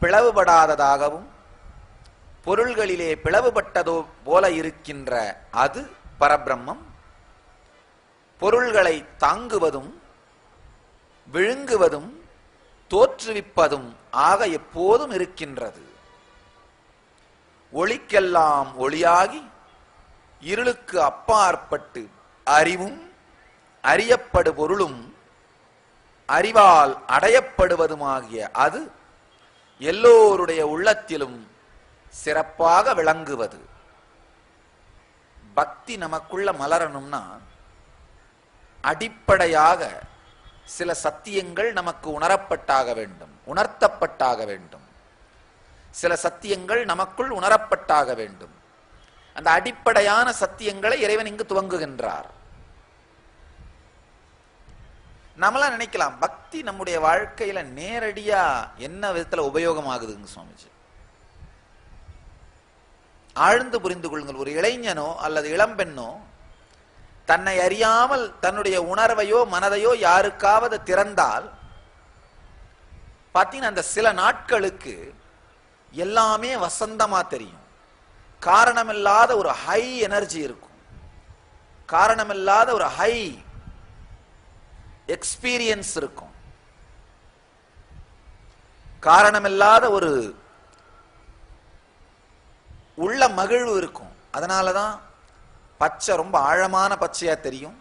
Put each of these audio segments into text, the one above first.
பிளவுபடாததாகவும் பொருள்களிலே பிளவுபட்டதோ போல இருக்கின்ற அது பரபிரம்மம். பொருள்களை தாங்குவதும் விழுங்குவதும் தோற்றுவிப்பதும் ஆக எப்போதும் இருக்கின்றது. ஒளிக்கெல்லாம் ஒளியாகி இருளுக்கு அப்பாற்பட்டு அறிவும் அறியப்படு பொருளும் அறிவால் அடையப்படுவதுமாகிய அது எல்லோருடைய உள்ளத்திலும் சிறப்பாக விளங்குவது. பக்தி நமக்குள்ள மலரணும்னா அடிப்படையாக சில சத்தியங்கள் நமக்கு உணரப்பட்டாக வேண்டும் உணர்த்தப்பட்டாக வேண்டும். சில சத்தியங்கள் நமக்குள் உணரப்பட்டாக வேண்டும். அந்த அடிப்படையான சத்தியங்களை இறைவன் இங்கு துவங்குகின்றார். நம்மளாம் நினைக்கலாம் பக்தி நம்முடைய வாழ்க்கையில நேரடியா என்ன விதத்துல உபயோகமாகுதுங்க சுவாமிஜி? ஆழ்ந்து புரிந்து கொள்ளுங்கள் ஒரு இளைஞனோ அல்லது இளம்பெண்ணோ தன்னை அறியாமல் தன்னுடைய உணர்வையோ மனதையோ யாருக்காவது திறந்தால் பார்த்தீங்கன்னா அந்த சில நாட்களுக்கு எல்லாமே வசந்தமா தெரியும். காரணமில்லாத ஒரு ஹை எனர்ஜி இருக்கும். காரணமில்லாத ஒரு ஹை எக்ஸ்பீரியன்ஸ் இருக்கும். காரணமில்லாத ஒரு உள்ள மகிழ்வு இருக்கும். அதனாலதான் பச்சை ரொம்ப ஆழமான பச்சையா தெரியும்.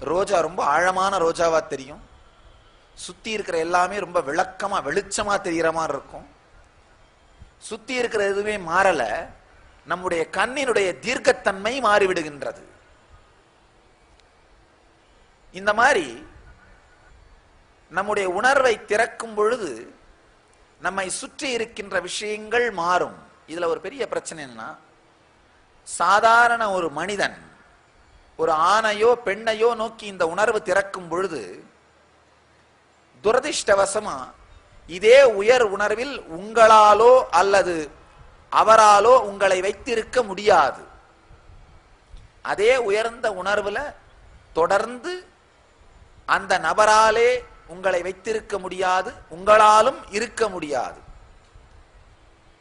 ரோஜா ரொம்ப ஆழமான ரோஜாவா தெரியும். சுத்தி இருக்கிற எல்லாமே ரொம்ப விளக்கமா வெளிச்சமா தெரியற மாதிரி இருக்கும். சுத்தி இருக்கிற எதுவுமே மாறல. நம்முடைய கண்ணினுடைய தீர்க்கத்தன்மை மாறிவிடுகின்றது. இந்த மாதிரி நம்முடைய உணர்வை திறக்கும் பொழுது நம்மை சுற்றி இருக்கின்ற விஷயங்கள் மாறும். இதுல ஒரு பெரிய பிரச்சனை சாதாரண ஒரு மனிதன் ஒரு ஆணையோ பெண்ணையோ நோக்கி இந்த உணர்வு திறக்கும் பொழுது துரதிர்ஷ்டவசமா இதே உயர் உணர்வில் உங்களாலோ அல்லது அவராலோ உங்களை வைத்திருக்க முடியாது. அதே உயர்ந்த உணர்வுல தொடர்ந்து அந்த நபராலே உங்களை வைத்திருக்க முடியாது உங்களாலும் இருக்க முடியாது.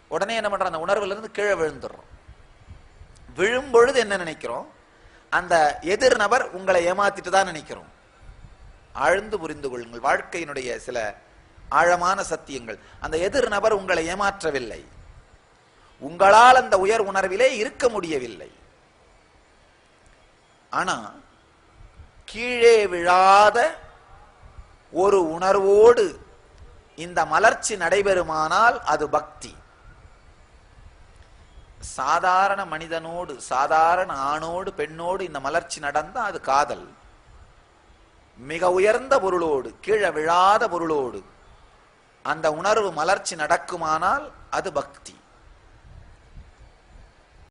உடனே என்ன பண்றோம்? அந்த உணர்வுல இருந்து கீழே விழுந்துடுறோம். விழும் பொழுது என்ன நினைக்கிறோம்? அந்த எதிர் நபர் உங்களை ஏமாத்திட்டு தான் நினைக்கிறோம். ஆழ்ந்து புரிந்து கொள்ளுங்கள். வாழ்க்கையினுடைய சில ஆழமான சத்தியங்கள். அந்த எதிர் நபர் உங்களை ஏமாற்றவில்லை. உங்களால் அந்த உயர் உணர்விலே இருக்க முடியவில்லை. ஆனா கீழே விழாத ஒரு உணர்வோடு இந்த மலர்ச்சி நடைபெறுமானால் அது பக்தி. சாதாரண மனிதனோடு சாதாரண ஆணோடு பெண்ணோடு இந்த மலர்ச்சி நடந்தால் அது காதல். மிக உயர்ந்த பொருளோடு கீழே விழாத பொருளோடு அந்த உணர்வு மலர்ச்சி நடக்குமானால் அது பக்தி.